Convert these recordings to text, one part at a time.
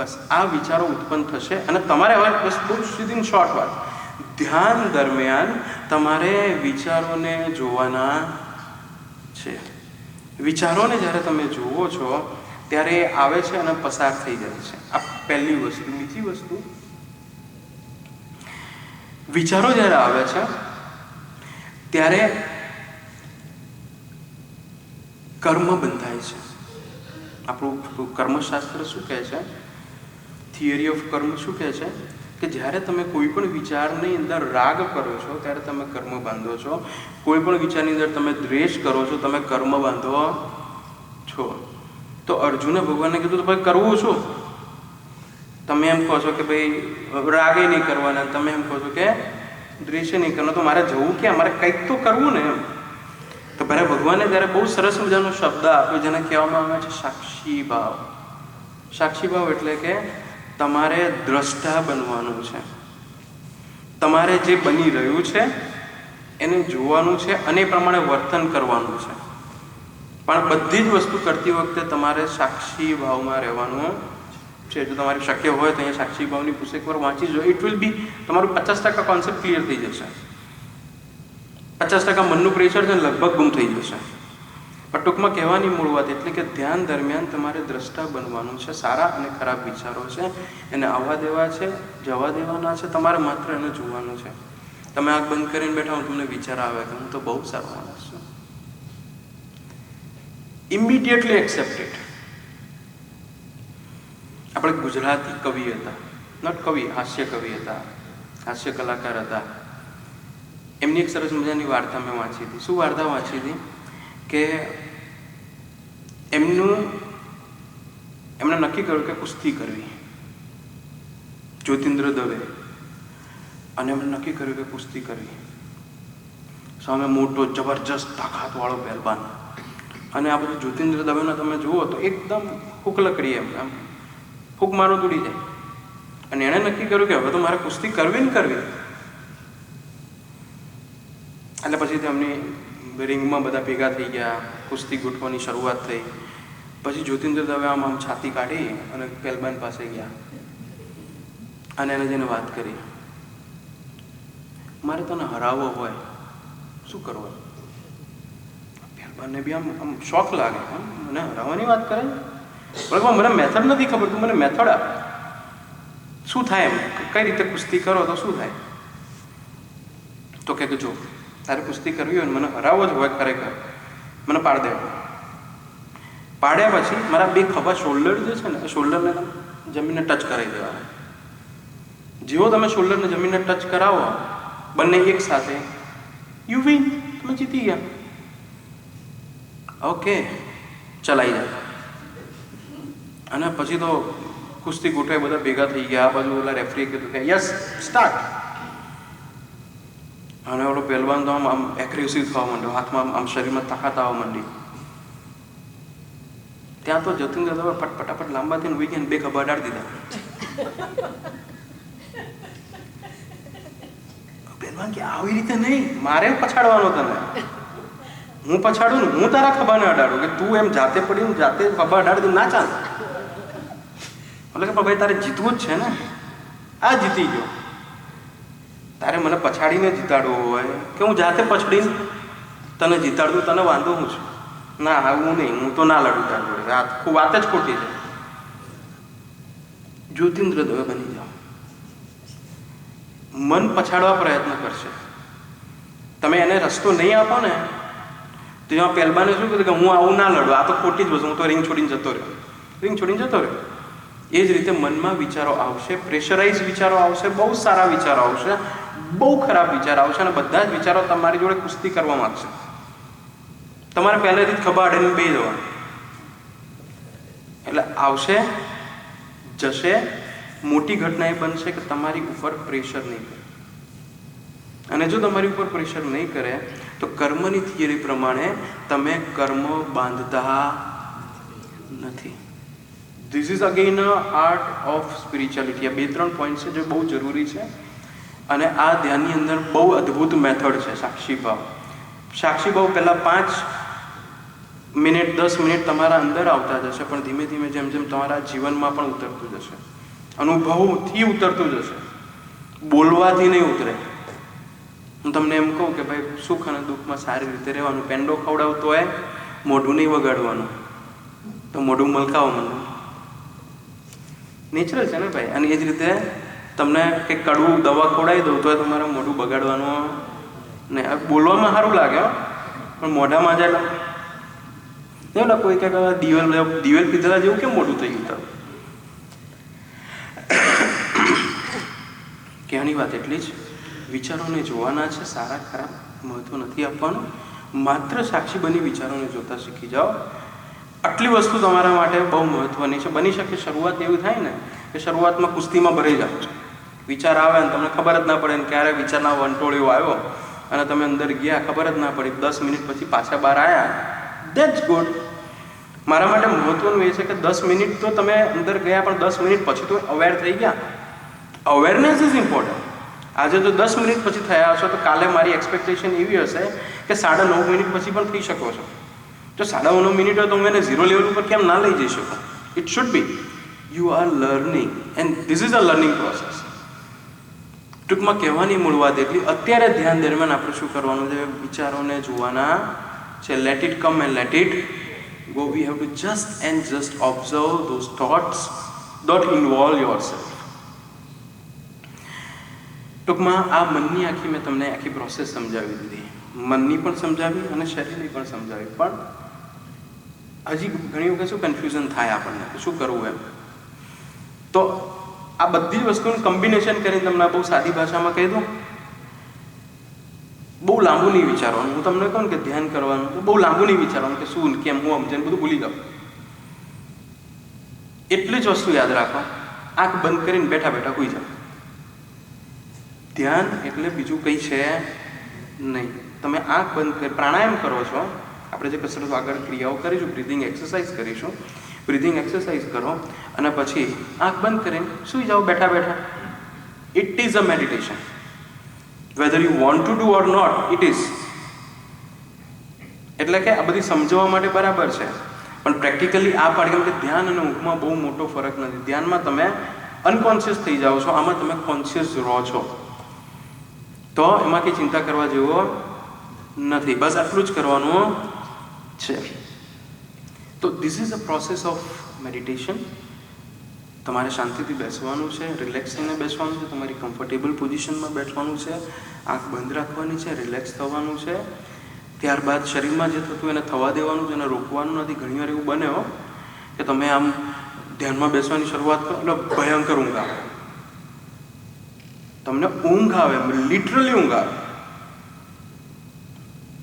બસ આ વિચારો ઉત્પન્ન થશે અને તમારે હવે બસ ખૂબ સીધી શોર્ટ વાત. ધ્યાન દરમિયાન તમારે વિચારોને જોવાના છે. વિચારોને જ્યારે તમે જુઓ છો, ત્યારે આવે છે અને પસાર થઈ જાય છે. આ પહેલી વસ્તુ. બીજી વસ્તુ, વિચારો જ્યારે આવે છે, ત્યારે કર્મ બંધાય છે. આપણું કર્મશાસ્ત્ર શું કહે છે? થિયરી ઓફ કર્મ શું કહે છે? કે જ્યારે તમે કોઈ પણ વિચારની અંદર રાગ કરો છો, ત્યારે તમે કર્મ બાંધો છો. કોઈ પણ વિચારની અંદર તમે દ્વેષ કરો છો, તમે કર્મ બાંધો છો. તો અર્જુને ભગવાનને કીધું તો ભાઈ કરવું શું? તમે એમ કહો છો કે ભાઈ, રાગે નહીં કરવાના. તમે એમ કહો છો કે દ્વેષે નહીં કરવાનો. તો મારે જવું ક્યાં? મારે કંઈક તો કરવું ને એમ. તો ભારે ભગવાને ત્યારે બહુ સરસ મજાનો શબ્દ આપ્યો, જેને કહેવામાં આવે છે સાક્ષી ભાવ. સાક્ષી ભાવ એટલે કે તમારે દ્રષ્ટા બનવાનું છે. તમારે જે બની રહ્યું છે, એને જોવાનું છે અને પ્રમાણે વર્તન કરવાનું છે. પણ બધી જ વસ્તુ કરતી વખતે તમારે સાક્ષી ભાવમાં રહેવાનું છે. જો તમારે શક્ય હોય તો અહીંયા સાક્ષી ભાવની પુસ્તક પર વાંચી જો ઇટ વિલ બી તમારું પચાસ ટકા કોન્સેપ્ટ ક્લિયર થઈ જશે. પચાસ ટકા મનનું પ્રેશર છે લગભગ ગુમ થઈ જશે. પણ ટૂંકમાં કહેવાની મૂળ વાત એટલે કે ધ્યાન દરમિયાન તમારે દ્રષ્ટા બનવાનું છે, સારા અને ખરાબ વિચારો છે, એને આવવા દેવા છે, જવા દેવાના છે, તમારે માત્ર એને જોવાનું છે. તમે આંખ બંધ કરીને બેઠા હું તમને વિચાર આવે કે હું તો બહુ સારો માણસ છું. ઇમિડિયેટલી એક્સેપ્ટેડ આપણે ગુજરાતી કવિ હતા. નોટ કવિ, હાસ્ય કવિ હતા. હાસ્ય કલાકાર હતા. એમની એક સરસ મજાની વાર્તા મેં વાંચી હતી. શું વાર્તા વાંચી હતી? કે એમનું, એમણે નક્કી કર્યું કે કુસ્તી કરવી. જ્યોતિન્દ્ર દવે. અને એમણે નક્કી કર્યું કે કુસ્તી કરવી. સામે મોટો જબરજસ્ત તાકાતવાળો પહેલવાન. અને આ બધું જ્યોતિન્દ્ર દવેને તમે જુઓ તો એકદમ ફૂક લકડી એમ. આમ ફૂક મારો દોડી જાય. અને એણે નક્કી કર્યું કે હવે તો મારે કુસ્તી કરવી ને કરવી. એટલે પછી તેમની રિંગમાં બધા ભેગા થઈ ગયા, કુસ્તી ગોઠવાની શરૂઆત થઈ. પછી જ્યોતિન્દ્ર દવે આમ આમ છાતી કાઢી અને પહેલબાન પાસે ગયા. અને એને જઈને વાત કરી, મારે તને હરાવવો હોય, શું કરવું પહેલબાનને બી આમ આમ શોખ લાગે મને હરાવવાની વાત કરે પણ મને મેથડ નથી ખબર, તું મને મેથડ આપ. શું થાય એમ? કઈ રીતે કુસ્તી કરો તો શું થાય? તો કે, જો તારે કુસ્તી કરવી હોય મને હરાવો જ હોય ખરેખર. મને પાડ દેવો પાડ્યા પછી મારા બે ખભા શોલ્ડર જે છે ને શોલ્ડરને જમીનને ટચ કરાવી દેવાના. જેવો તમે શોલ્ડરને જમીનને ટચ કરાવો, બંને એક સાથે યુ વિન તમે જીતી ગયા. ઓકે ચલાઈ જાય અને પછી તો કુસ્તી ગોઠવાઈ બધા ભેગા થઈ ગયા, આ બાજુ ઓલા રેફરી કીધું કે યસ સ્ટાર્ટ અને ઓલો પહેલવાન તો આમ આમ એગ્રેસિવ થવા માંડ્યો હાથમાં આમ શરીરમાં તાકાત આવવા માંડી ત્યાં તો જતીન દવે ફટ ફટાફટ લાંબા થઈને ઉઈ ગયા બે ખભા અડાડી દીધા પહેલવાન કે આવી રીતે નહીં મારે પછાડવાનો તને હું પછાડું ને હું તારા ખભાને અડાડું કે તું એમ જાતે પડીને જાતે ખભા અડાડી દઉં ના ચાલ એટલે કે ભાઈ તારે જીતવું જ છે ને આ જીતી ગયો તારે મને પછાડીને જીતાડવો હોય કે હું જાતે પછડીને તને જીતાડું, તને વાંધો હું છું? ના આવું નહીં, હું તો ના લડું તાર જોડે. આખું વાત જ ખોટી છે. જ્યોતિન્દ્ર દવે બની જાઓ. મન પછાડવા પ્રયત્ન કરશે. તમે એને રસ્તો નહીં આપો ને, તો એમાં પહેલબાને શું કીધું કે હું આવું ના લડું. આ તો ખોટી જ વસ્તુ, હું તો રિંગ છોડીને જતો રહ્યો. રિંગ છોડીને જતો રહ્યો. એ જ રીતે મનમાં વિચારો આવશે પ્રેશરાઇઝ વિચારો આવશે, બહુ સારા વિચારો આવશે. બહુ ખરાબ વિચાર આવશે અને બધા જ વિચારો તમારી જોડે કુસ્તી કરવા માંગશે. તમારે પહેલેથી જ ખભા અડીને બે જવાનું. એટલે આવશે, જશે, મોટી ઘટના એ બનશે કે તમારી ઉપર પ્રેશર નહીં કરે. અને જો તમારી ઉપર પ્રેશર નહીં કરે, તો કર્મની થિયરી પ્રમાણે તમે કર્મ બાંધતા નથી. This is again art of spirituality આ બે ત્રણ પોઈન્ટ છે જે બહુ જરૂરી છે. અને આ ધ્યાનની અંદર બહુ અદ્ભુત મેથડ છે, સાક્ષી ભાવ. સાક્ષી ભાવ પહેલાં પાંચ મિનિટ, દસ મિનિટ તમારા અંદર આવતા જશે, પણ ધીમે ધીમે જેમ જેમ તમારા જીવનમાં પણ ઉતરતું જશે. અનુભવથી ઉતરતું જશે. બોલવાથી નહીં ઉતરે. હું તમને એમ કહું કે ભાઈ, સુખ અને દુઃખમાં સારી રીતે રહેવાનું. પેંડો ખવડાવતો હોય, મોઢું નહીં વગાડવાનું. તો મોઢું મલકાવો મને. નેચરલ છે ને ભાઈ? અને એ જ રીતે તમને કંઈક કડવું દવા ખોડાવી દઉં તો તમારે મોઢું બગાડવાનું ને બોલવામાં સારું લાગે પણ મોઢામાં જાય એવું કોઈ ક્યાંક દિવેલ દિવેલ પીધેલા જેવું કેમ મોઢું થઈ ગયું તારું? કહેવાની વાત એટલી જ, વિચારોને જોવાના છે, સારા ખરાબ મહત્વ નથી આપવાનું, માત્ર સાક્ષી બની વિચારોને જોતા શીખી જાઓ. આટલી વસ્તુ તમારા માટે બહુ મહત્વની છે, બની શકે શરૂઆત એવું થાય ને, કે શરૂઆતમાં કુસ્તીમાં ભરાઈ જાઓ. વિચાર આવે ને તમને ખબર જ ના પડે ને ક્યારે વિચારના વંટોળીઓ આવ્યો. અને તમે અંદર ગયા, ખબર જ ના પડી. દસ મિનિટ પછી પાછા બહાર આવ્યા દેટ્સ ગુડ મારા માટે મહત્વનું એ છે કે દસ મિનિટ તો તમે અંદર ગયા, પણ દસ મિનિટ પછી તો અવેર થઈ ગયા. અવેરનેસ ઇઝ ઇમ્પોર્ટન્ટ આજે તો દસ મિનિટ પછી થયા હશો, તો કાલે મારી એક્સપેક્ટેશન એવી હશે કે સાડા નવ મિનિટ પછી પણ થઈ શકો છો. તો સાડા નવ મિનિટ હોય તો હું એને ઝીરો લેવલ ઉપર કેમ ના લઈ જઈ શકું? It should be you are learning and this is a learning process ટૂંકમાં કહેવાની મૂળ વાત એટલી, અત્યારે ધ્યાન દરમિયાન આપણે શું કરવાનું છે? વિચારોને જોવાના છે. Let it come and let it we have to just and just observe those thoughts dot involve yourself ટૂંકમાં આ મનની આખી મેં તમને આખી પ્રોસેસ સમજાવી દીધી. મનની પણ સમજાવી અને શરીરની પણ સમજાવી. પણ હજી ઘણી વખત શું કન્ફ્યુઝન થાય આપણને? શું કરવું એમ? તો આ બધી જ વસ્તુનું કોમ્બિનેશન કરીને તમને બહુ સાદી ભાષામાં કહી દઉં. બહુ લાંબુ નહીં વિચારવાનું. હું તમને કહું કે ધ્યાન કરવાનું બહુ લાંબુ નહીં વિચારવાનું કે શું કેમ, હું સમજે બધું ભૂલી ગયો એટલી જ વસ્તુ યાદ રાખો. આંખ બંધ કરીને બેઠા બેઠા હોઈ જાઓ. ધ્યાન એટલે બીજું કંઈ છે નહીં. તમે આંખ બંધ કરી, પ્રાણાયામ કરો છો. આપણે જે કસરત આગળ ક્રિયાઓ કરીશું બ્રિધિંગ એક્સરસાઇઝ કરીશું બ્રિધિંગ એક્સરસાઇઝ કરો અને પછી આંખ બંધ કરીને સુઈ જાઓ, બેઠા બેઠા. It is a meditation whether you want to do or not it is એટલે કે આ બધી સમજવા માટે બરાબર છે. પણ પ્રેક્ટિકલી આ પાડી કેમ કે ધ્યાન અને ઊંઘમાં બહુ મોટો ફરક નથી. ધ્યાનમાં તમે અનકોન્શિયસ થઈ જાઓ છો, આમાં તમે કોન્શિયસ રહો છો. તો એમાં કંઈ ચિંતા કરવા જેવો નથી. બસ આટલું જ કરવાનું છે. તો this is a process of meditation તમારે શાંતિથી બેસવાનું છે રિલેક્સ થઈને બેસવાનું છે, તમારી કમ્ફર્ટેબલ પોઝિશનમાં બેસવાનું છે, આંખ બંધ રાખવાની છે રિલેક્સ થવાનું છે. ત્યારબાદ શરીરમાં જે થતું એને થવા દેવાનું છે, એને રોકવાનું નથી. ઘણીવાર એવું બને હો, કે તમે આમ ધ્યાનમાં બેસવાની શરૂઆત કરો, એટલે ભયંકર ઊંઘ આવે. તમને ઊંઘ આવે લિટરલી ઊંઘ આવે.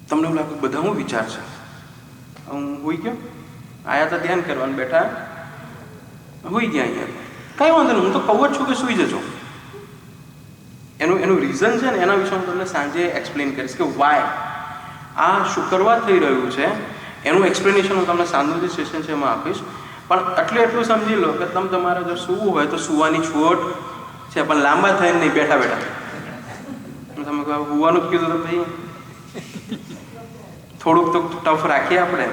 તમને એવું લાગે બધા હું વિચાર છે. હું હોઈ ગયો આયા તો ધ્યાન કરવાનું બેઠા હોઈ ગયા અહીંયા કાંઈ વાંધો નહીં, હું તો કહું જ છું કે સુઈ જજો. એનું એનું રીઝન છે ને, એના વિશે હું તમને સાંજે એક્સપ્લેન કરીશ કે વાય આ શુક્રવાર થઈ રહ્યું છે. એનું એક્સપ્લેનેશન હું તમને સાંજનું સેશન છે એમાં આપીશ. પણ એટલું એટલું સમજી લો કે તમે તમારે જો સૂવું હોય તો સૂવાની છોટ છે, પણ લાંબા થઈને નહીં, બેઠા બેઠા. તમે કહો હોવાનું કીધું તો ભાઈ થોડુંક તો ટફ રાખીએ આપણે.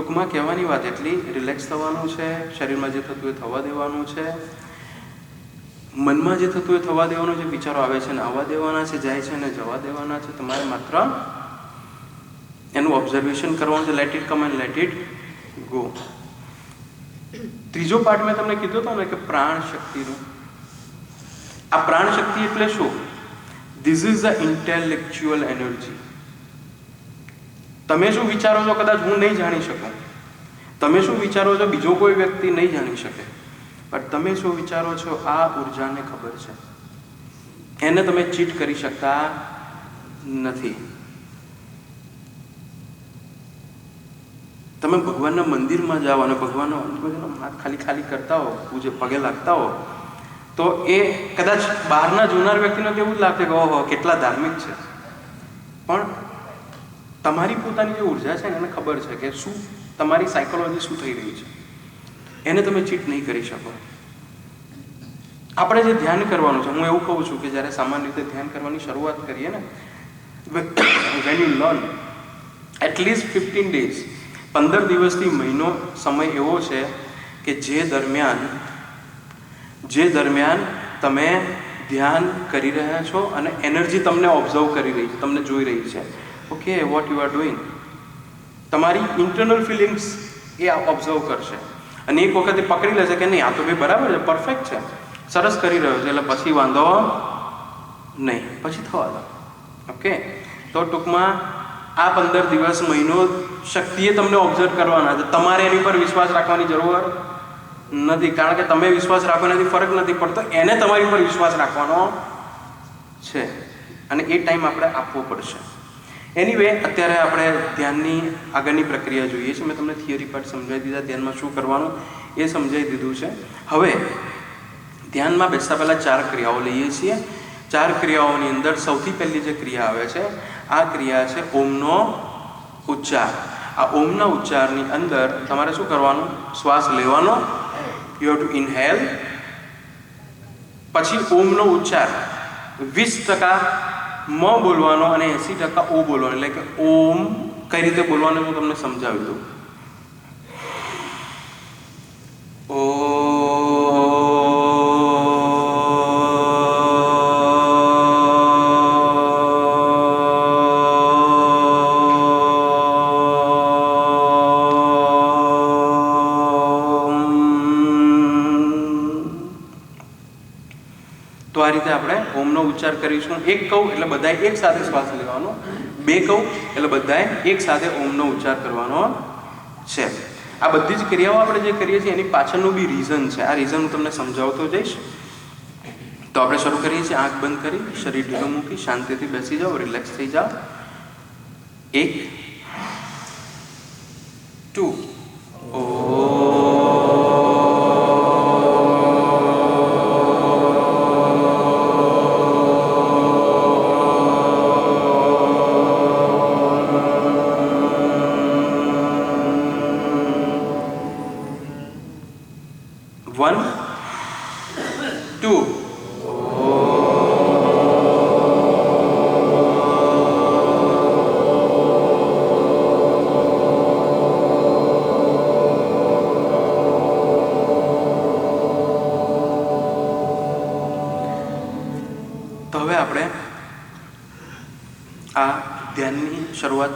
ટૂંકમાં કહેવાની વાત એટલી રિલેક્સ થવાનું છે, શરીરમાં જે થતું એ થવા દેવાનું છે. મનમાં જે થતું એ થવા દેવાનું જે વિચારો આવે છે ને આવવા દેવાના છે, જાય છે ને, જવા દેવાના છે, તમારે માત્ર એનું ઓબ્ઝર્વેશન કરવાનું છે let it come and let it go ત્રીજો પાર્ટ મેં તમને કીધું હતો ને કે પ્રાણ શક્તિનું. આ પ્રાણ શક્તિ એટલે શું? This is a intellectual energy તમે શું વિચારો છો કદાચ હું નહીં જાણી શકું. તમે શું વિચારો છો બીજો કોઈ વ્યક્તિ નહીં જાણી શકે. બટ તમે શું વિચારો છો આ ઉર્જાને ખબર છે. એને તમે ચીટ કરી શકતા નથી. તમે ભગવાનના મંદિરમાં જાઓ અને ભગવાનનો હાથ ખાલી ખાલી કરતા હો, પૂજે પગે લાગતા હો, તો એ કદાચ બહારના જોનાર વ્યક્તિને એવું જ લાગે કે ઓહો, કેટલા ધાર્મિક છે. પણ તમારી પોતાની જે ઊર્જા છે ને, એને ખબર છે કે શું, તમારી સાયકોલોજી શું થઈ રહી છે. એને તમે ચીટ નહીં કરી શકો. આપણે જે ધ્યાન કરવાનું છે, હું એવું કહું છું કે જ્યારે સામાન્ય રીતે ધ્યાન કરવાની શરૂઆત કરીએ ને when you learn at least fifteen days પંદર દિવસથી મહિનો સમય એવો છે કે જે દરમિયાન જે દરમિયાન તમે ધ્યાન કરી રહ્યા છો અને એનર્જી તમને ઓબ્ઝર્વ કરી રહી છે, તમને જોઈ રહી છે. Okay what you are doing તમારી ઇન્ટરનલ ફિલિંગ્સ એ ઓબ્ઝર્વ કરશે. અને એક વખતે પકડી લેશે કે નહીં, આ તો ભાઈ બરાબર છે પરફેક્ટ છે. સરસ કરી રહ્યો છે, એટલે પછી વાંધો નહીં, પછી થવા દો. ઓકે તો ટૂંકમાં આ પંદર દિવસ મહિનો શક્તિએ તમને ઓબ્ઝર્વ કરવાના છે. તમારે એની પર વિશ્વાસ રાખવાની જરૂર નથી. કારણ કે તમે વિશ્વાસ રાખો એનાથી ફરક નથી પડતો. એને તમારી પર વિશ્વાસ રાખવાનો છે. અને એ ટાઈમ આપણે આપવો પડશે. એનીવે અત્યારે આપણે ધ્યાનની આગળની પ્રક્રિયા જોઈએ છે. મેં તમને થિયરી પાર્ટ સમજાવી દીધા. ધ્યાનમાં શું કરવાનું? એ સમજાવી દીધું છે. હવે, ધ્યાનમાં બેસતા પહેલાં ચાર ક્રિયાઓ લઈએ છીએ. ચાર ક્રિયાઓની અંદર સૌથી પહેલી જે ક્રિયા આવે છે, આ ક્રિયા છે ઓમનો ઉચ્ચાર. આ ઓમના ઉચ્ચારની અંદર તમારે શું કરવાનું? શ્વાસ લેવાનો. યુ હેવ ટુ ઇનહેલ પછી ઓમનો ઉચ્ચાર. વીસ ટકા મ બોલવાનો અને એંસી ટકા ઓ બોલવાનો, એટલે કે ઓમ કઈ રીતે બોલવાનું હું તમને સમજાવી દઉં. તો કરીશું એક કહું એટલે બધાએ એક સાથે શ્વાસ લેવાનો. બે કહું એટલે બધાએ એક સાથે ઓમનો ઉચ્ચાર કરવાનો છે. આ બધી જ ક્રિયાઓ આપણે જે કરીએ છીએ એની પાછળનું બી રીઝન છે. આ રીઝન હું તમને સમજાવતો જઈશ. તો આપણે શરૂ કરીએ છીએ. આંખ બંધ કરી, શરીર ઢીલું મૂકી, શાંતિથી બેસી જાઓ રિલેક્સ થઈ જાઓ. એક ટુ વન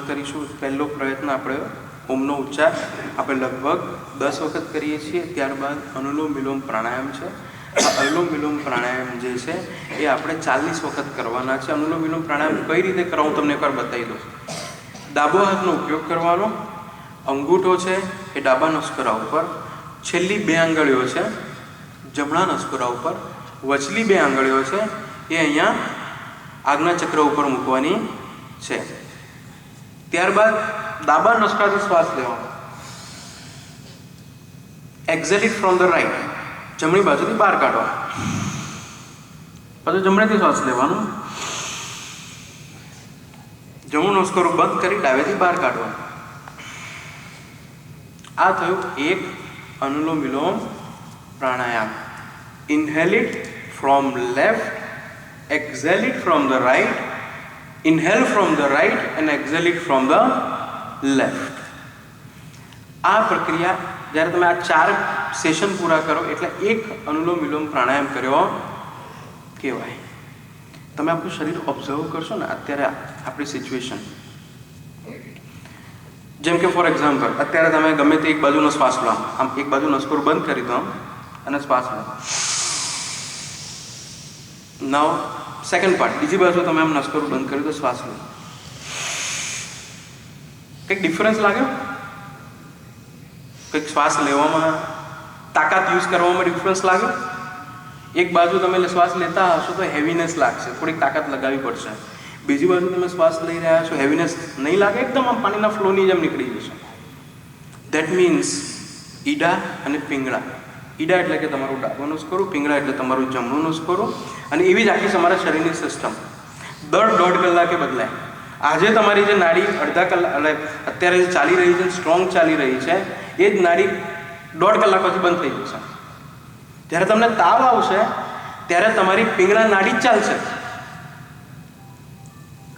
કરીશું. પહેલો પ્રયત્ન આપણે ઓમનો ઉચ્ચાર. આપણે લગભગ દસ વખત કરીએ છીએ. ત્યારબાદ અનુલોમ વિલોમ પ્રાણાયામ છે. અનુલોમ વિલોમ પ્રાણાયામ જે છે, એ આપણે ચાલીસ વખત કરવાના છે. અનુલોમ વિલોમ પ્રાણાયામ કઈ રીતે કરવા હું તમને એકવાર બતાવી દઉં. ડાબો હાથનો ઉપયોગ કરવાનો. અંગૂઠો છે, એ ડાબા નસકોરા ઉપર. છેલ્લી બે આંગળીઓ છે, જમણા નસકોરા ઉપર. વચલી બે આંગળીઓ છે, એ અહીંયા આજ્ઞા ચક્ર ઉપર મૂકવાની છે. ત્યારબાદ ડાબા નસકાથી શ્વાસ લેવાનો. એક્ઝેલિટ ફ્રોમ ધ રાઈટ જમણી બાજુથી બહાર કાઢવાનો. પછી જમણેથી શ્વાસ લેવાનો. જમણું નસકરો બંધ કરી ડાબેથી બહાર કાઢવાનો. આ થયું એક anulom vilom pranayama inhale it from left exhale it from the right inhale from the right and exhale it from the left આ પ્રક્રિયા જ્યારે તમે આ ચાર સેશન પૂરા કરો, એટલે એક અનુલોમ વિલોમ પ્રાણાયામ કર્યો કહેવાય. તમે આપણું શરીર ઓબ્ઝર્વ કરશો ને, અત્યારે આપણી સિચ્યુએશન જેમ કે ફોર એક્ઝામ્પલ અત્યારે તમે ગમે તે એક બાજુનો શ્વાસ લો. આમ એક બાજુ નસકોર બંધ કરી દો અને શ્વાસ લો. નાવ સેકન્ડ પાર્ટ બીજી બાજુ તમે આમ નસકોરું બંધ કર્યું તો શ્વાસ લો. કંઈક ડિફરન્સ લાગ્યો કંઈક શ્વાસ લેવામાં, તાકાત યુઝ કરવામાં ડિફરન્સ લાગ્યો એક બાજુ તમે શ્વાસ લેતા હશો તો હેવીનેસ લાગશે, થોડીક તાકાત લગાવવી પડશે. બીજી બાજુ તમે શ્વાસ લઈ રહ્યા છો હેવીનેસ નહીં લાગે, એકદમ આમ પાણીના ફ્લોની જેમ નીકળી જશે. દેટ મીન્સ ઈડા અને પિંગળા. ઈડા એટલે કે તમારું ડાબું નસકોરું પિંગળા એટલે તમારું જમણું નસકોરું અને એવી જ આખી તમારા શરીરની સિસ્ટમ દર દોઢ કલાકે બદલાય. આજે તમારી જે નાડી અડધા કલાક એટલે અત્યારે જે ચાલી રહી છે સ્ટ્રોંગ ચાલી રહી છે, એ જ નાડી દોઢ કલાક પછી બંધ થઈ જશે. જ્યારે તમને તાવ આવશે, ત્યારે તમારી પિંગળા નાડી જ ચાલશે.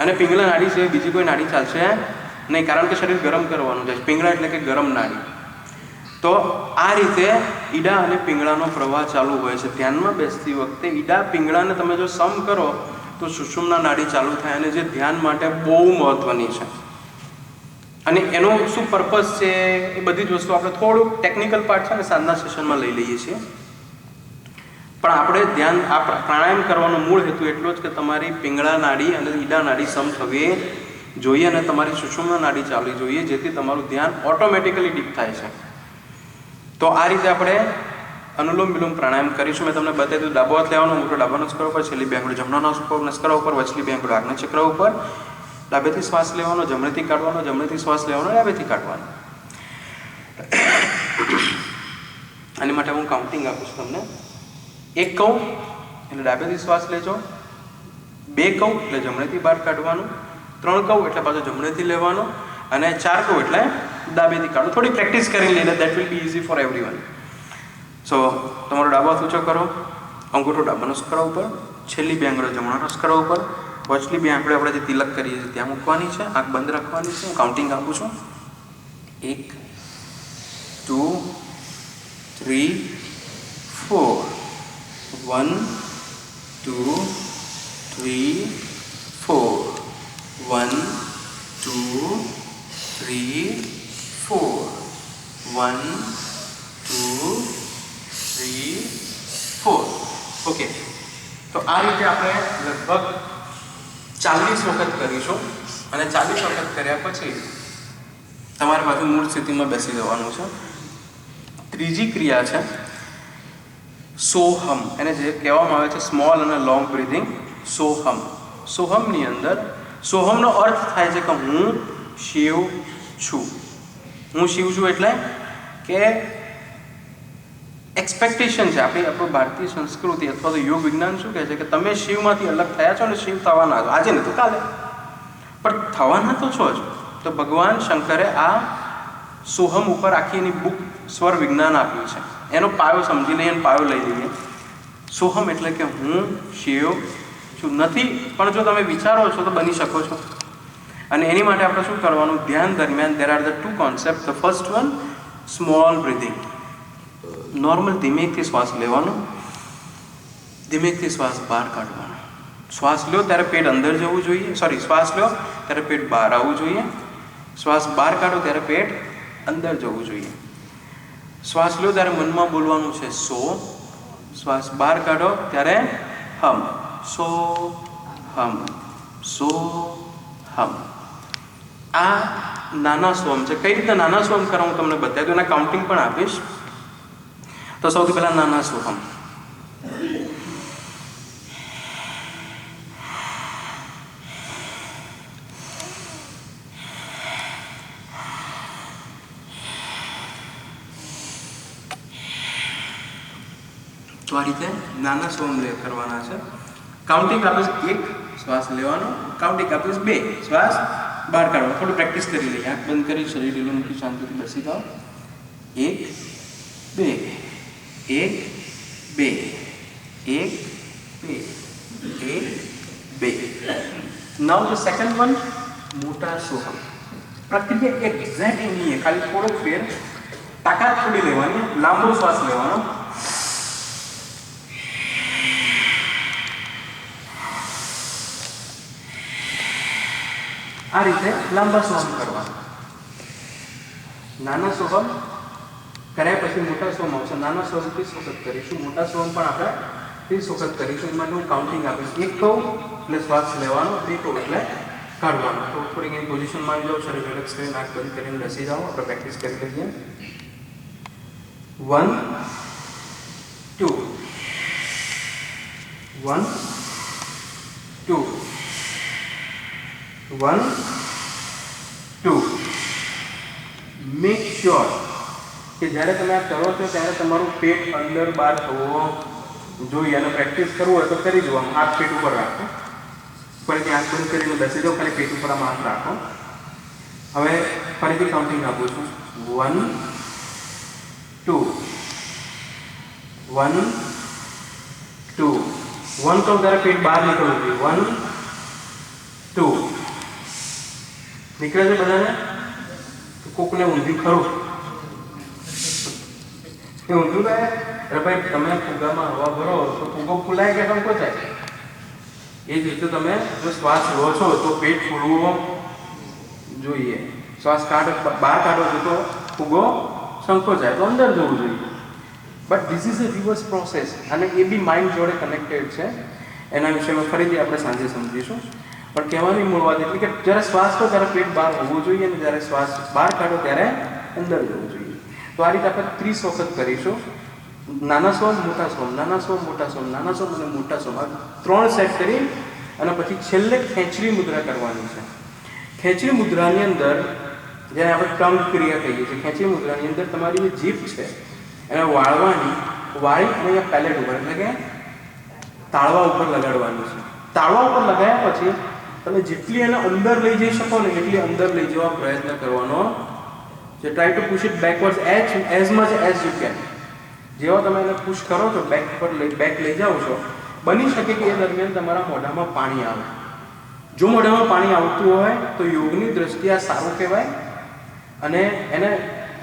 અને પિંગલા નાડી સિવાય બીજી કોઈ નાડી ચાલશે નહીં, કારણ કે શરીર ગરમ કરવાનું છે. પિંગળા એટલે કે ગરમ નાડી. તો આ રીતે ઈડા અને પિંગળાનો પ્રવાહ ચાલુ હોય છે. ધ્યાનમાં બેસતી વખતે ઈડા, પિંગળાને તમે જો સમ કરો, તો સુષુમના નાડી ચાલુ થાય અને જે ધ્યાન માટે બહુ મહત્વની છે. અને એનો શું પર્પઝ છે એ બધી જ વસ્તુ આપણે થોડુંક ટેકનિકલ પાર્ટ છે ને સાંજના સેશનમાં લઈ લઈએ છીએ. પણ આપણે ધ્યાન, આ પ્રાણાયામ કરવાનો મૂળ હેતુ એટલો જ કે તમારી પિંગળા નાડી અને ઈડા નાડી સમ થવી જોઈએ અને તમારી સુષુમ્ના નાડી ચાલવી જોઈએ, જેથી તમારું ધ્યાન ઓટોમેટિકલી ડીપ થાય છે. તો આ રીતે આપણે અનુલોમ વિલોમ પ્રાણાયામ કરીશું. મેં તમને બતાવી દીધું ડાબો હાથ લેવાનો, મોટો ડાબાનો સ્કર ઉપર, છેલ્લી બે આંગળી જમણાનો નસ્કરો નસ્કરા ઉપર વચલી બે આંગળી આગના ચક્ર ઉપર. ડાબેથી શ્વાસ લેવાનો, જમણેથી કાઢવાનો, જમણેથી શ્વાસ લેવાનો ડાબેથી કાઢવાનો. આની માટે હું કાઉન્ટિંગ આપું છું તમને. એક કહું એટલે ડાબેથી શ્વાસ લેજો. બે કહું એટલે જમણેથી બહાર કાઢવાનું. ત્રણ કહું એટલે પાછો જમણેથી લેવાનો. અને ચાર કહું એટલે ડાબેથી કાઢો થોડી પ્રેક્ટિસ કરી લઈને that will be easy for everyone so તમારો ડાબો હાથ ઊંચો કરો. અંગૂઠો ડાબાનો સ્કરા ઉપર. છેલ્લી બે આંગળો જમણાનો સ્કરા ઉપર. વચલી બે આંગળો આપણે જે તિલક કરીએ છીએ ત્યાં મૂકવાની છે. આંખ બંધ રાખવાની છે. હું કાઉન્ટિંગ આપું છું. એક two three four one two three four one two three four one two three four okay તો આ રીતે આપણે લગભગ ચાલીસ વખત કરીશું. અને ચાલીસ વખત કર્યા પછી તમારે પાછું મૂળ સ્થિતિમાં બેસી જવાનું છે. ત્રીજી ક્રિયા છે સોહમ. એને જે કહેવામાં આવે છે સ્મોલ અને લોંગ બ્રીધિંગ સોહમ. સોહમની અંદર, સોહમનો અર્થ થાય છે કે હું શિવ છું. હું શિવ છું એટલે કે એક્સપેક્ટેશન છે. આપણી આપણું ભારતીય સંસ્કૃતિ અથવા તો યોગ વિજ્ઞાન શું કહે છે કે તમે શિવમાંથી અલગ થયા છો અને શિવ થવાના છો. આજે નહીં તો કાલે. પણ થવાના તો છો જ. તો ભગવાન શંકરે આ સોહમ ઉપર આખી એની બુક સ્વર વિજ્ઞાન આપ્યું છે. એનો પાયો સમજી લઈએ અને પાયો લઈ લઈએ. સોહમ એટલે કે હું શિવ છું. નથી, પણ જો તમે વિચારો છો તો બની શકો છો. અને એની માટે આપણે શું કરવાનું? ધ્યાન દરમિયાન there are the two concept the first one small breathing normal ધીમેકથી શ્વાસ લેવાનો. ધીમેકથી શ્વાસ બહાર કાઢવાનો. શ્વાસ લો ત્યારે પેટ અંદર જવું જોઈએ. સોરી શ્વાસ લો ત્યારે પેટ બહાર આવવું જોઈએ. શ્વાસ બહાર કાઢો ત્યારે પેટ અંદર જવું જોઈએ. શ્વાસ લો ત્યારે મનમાં બોલવાનું છે સો. શ્વાસ બહાર કાઢો ત્યારે હમ. સો હમ. સો, હમ. આ નાના સોમ છે. કઈ રીતે નાના સોમ કરવા હું તમને બતાવી દઉં એના કાઉન્ટિંગ પણ આપીશ. તો સૌથી પહેલા નાના સોહમ તો આ રીતે નાના સોમ લે કરવાના છે. કાઉન્ટિંગ આપીશ એક, શ્વાસ લેવાનો. કાઉન્ટિંગ આપીશ બે, શ્વાસ બહાર કાઢવાનો થોડું પ્રેક્ટિસ કરી લઈએ આંખ બંધ કરી શરીર ઢીલું મૂકી શાંતિથી બેસી જાઓ એક બે એક બે એક બે એક બે નાવ ધ સેકન્ડ વન મોટા સોહમ પ્રક્રિયા એક્ઝેક્ટ નહીં છે ખાલી થોડોક ફેર તાકાત થોડી લેવાની લાંબો શ્વાસ લેવાનો આ રીતે લાંબા સોમ કરવા. નાના સોહમ કર્યા પછી મોટા સોમ આવશે. નાના સોમ ત્રીસ વખત કરીશું. મોટા સોમ પણ આપણે ત્રીસ વખત કરીશું. એમાં હું કાઉન્ટિંગ આપીશ. એક કહું એટલે શ્વાસ લેવાનો, બે કહું એટલે કાઢવાનો. તો થોડીક એની પોઝિશનમાં આવી જાઓ, શરીર રિલેક્સ કરીને નાક બંધ કરીને બેસી જાઓ. આપણે પ્રેક્ટિસ કરી લઈએ. One two one two one two make sure કે જ્યારે તમે આ કરો છો, ત્યારે તમારું પેટ અંદર બહાર થવો. જોઈએ અને પ્રેક્ટિસ કરવું હોય તો કરી દો. હાથ પેટ ઉપર રાખો. ફરીથી આંખ બંધ કરીને બેસી જાઓ, ખાલી પેટ ઉપર આમ હાથ રાખો. હવે ફરીથી કાઉન્ટિંગ આપું છું. One two one two one તો ત્યારે પેટ બહાર નીકળવું જોઈએ. વન ટુ નીકળે છે બધાને? કોકને ઊંધ્યું ખરું. એ ઊંધું કહે અરે ભાઈ, તમે ફુગામાં હવા ભરો, તો ફુગો ફૂલાય કે સંકોચાય એ જ રીતે તમે જો શ્વાસ લો છો, તો પેટ ફૂલવો જોઈએ. શ્વાસ કાઢો, બહાર કાઢો છો તો ફુગો સંકોચાય, તો અંદર જવું જોઈએ. But this is a reverse process અને એ બી માઇન્ડ જોડે કનેક્ટેડ છે. એના વિશે ફરીથી આપણે સાંજે સમજીશું. પણ કહેવાની મૂળ વાત એટલે કે જ્યારે શ્વાસ લો ત્યારે પેટ બહાર હોવું જોઈએ અને જ્યારે શ્વાસ બહાર કાઢો ત્યારે અંદર જવું જોઈએ. તો આ રીતે આપણે ત્રીસ વખત કરીશું. નાના સોમ મોટા સોમ નાના સોમ મોટા સોમ નાના સોમ અને મોટા સોમ આ ત્રણ સેટ કરી અને પછી છેલ્લે ખેંચરી મુદ્રા કરવાની છે. ખેંચરી મુદ્રાની અંદર જ્યારે આપણે ટંગ ક્રિયા કહીએ છીએ ખેંચરી મુદ્રાની અંદર તમારી જે જીભ છે, એને વાળવાની, વાળી અને અહીંયા પેલેટ ઉપર, એટલે કે તાળવા ઉપર લગાડવાની છે. તાળવા ઉપર લગાવ્યા પછી તમે જેટલી એને અંદર લઈ જઈ શકો ને એટલી અંદર લઈ જવા પ્રયત્ન કરવાનો. જે try to push it backward H as much as you can જેવા તમે એને પુશ કરો છો બેક પર બેક લઈ જાઓ છો, બની શકે કે એ દરમિયાન તમારા મોઢામાં પાણી આવે. જો મોઢામાં પાણી આવતું હોય, તો યોગની દ્રષ્ટિએ આ સારું કહેવાય અને એને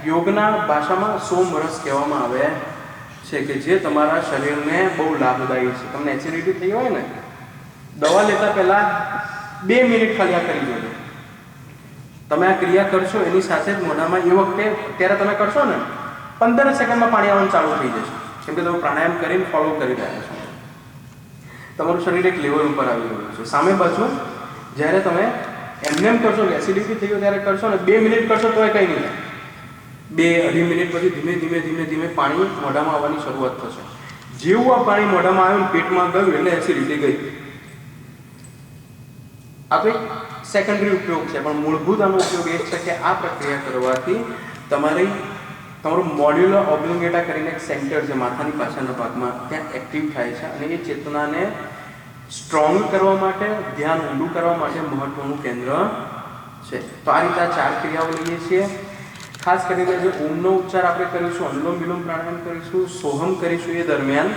યોગના ભાષામાં સોમરસ કહેવામાં આવે છે કે જે તમારા શરીરને બહુ લાભદાયી છે. તમને એસિડિટી થઈ હોય ને, દવા લેતા પહેલા બે મિનિટ ખાલી આ કરી જોજો તમે આ ક્રિયા કરશો, એની સાથે જ મોઢામાં એ વખતે ત્યારે તમે કરશો ને, પંદર સેકન્ડમાં પાણી આવવાનું ચાલુ થઈ જશે. કેમ કે તમે પ્રાણાયામ કરીને ફોલો કરી રહ્યા છો. તમારું શરીર એક લેવલ ઉપર આવી રહ્યું છે. સામે બાજુ જ્યારે તમે એમનેમ કરશો કે એસિડિટી થઈ ગયો ત્યારે કરશો ને, બે મિનિટ કરશો તો એ કંઈ નહીં બે અઢી મિનિટ પછી ધીમે ધીમે ધીમે ધીમે પાણી મોઢામાં આવવાની શરૂઆત થશે. જેવું આ પાણી મોઢામાં આવ્યું પેટમાં ગયું, એટલે એસિડિટી ગઈ. આ તો એક સેકન્ડરી ઉપયોગ છે, પણ મૂળભૂત આનો ઉપયોગ એ છે કે આ પ્રક્રિયા કરવાથી તમારી, તમારું મોડ્યુલર ઓબ્લિંગેટા કરીને એક સેન્ટર છે, માથાની પાછળના ભાગમાં, ત્યાં એક્ટિવ થાય છે અને એ ચેતનાને સ્ટ્રોંગ કરવા માટે, ધ્યાન ઊંડું કરવા માટે મહત્વનું કેન્દ્ર છે. તો આ રીતે આ ચાર ક્રિયાઓ લઈએ છીએ. ખાસ કરીને જે ઓમનો ઉચ્ચાર આપણે કરીશું, અનુલોમ વિલોમ પ્રાણાયામ કરીશું, સોહમ કરીશું એ દરમિયાન,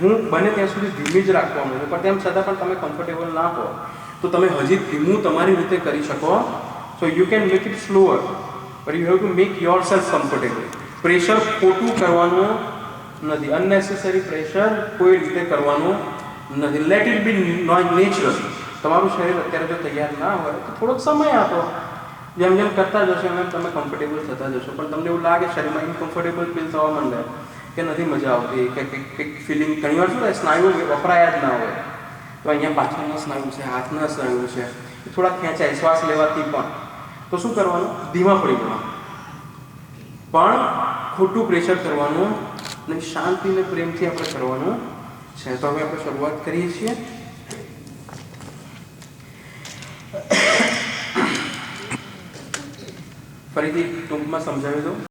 હું બને ત્યાં સુધી ધીમી જ રાખવાનું પણ તેમ છતાં પણ તમે કમ્ફર્ટેબલ ના હો તો તમે હજી ધીમું તમારી રીતે કરી શકો. So you can make it slower but you have to make yourself comfortable pressure ખોટું કરવાનું નથી. અનનેસેસરી પ્રેશર કોઈ રીતે કરવાનું નથી. લેટ ઇટ બી નેચરલ તમારું શરીર અત્યારે જો તૈયાર ના હોય, તો થોડોક સમય આપો. જેમ જેમ કરતા જશો એમ તમે કમ્ફર્ટેબલ થતા જશો. પણ તમને એવું લાગે શરીરમાં ઇનકમ્ફર્ટેબલ ફીલ થવા માંડે, કે નથી મજા આવતી, કે કંઈક ફિલિંગ ઘણી વાર શું થાય સ્નાયુ વપરાયા જ ના હોય. તો અહીંયા પાછળના સ્નાયુ છે, હાથના સ્નાયુ છે. એ થોડા ખેંચાય શ્વાસ લેવાથી પણ. તો શું કરવાનું? ધીમા પડી જવાનું. પણ ખોટું પ્રેશર કરવાનું અને શાંતિ અને પ્રેમથી આપણે કરવાનું છે. તો હવે આપણે શરૂઆત કરીએ છીએ. ફરીથી ટૂંકમાં સમજાવી દઉં.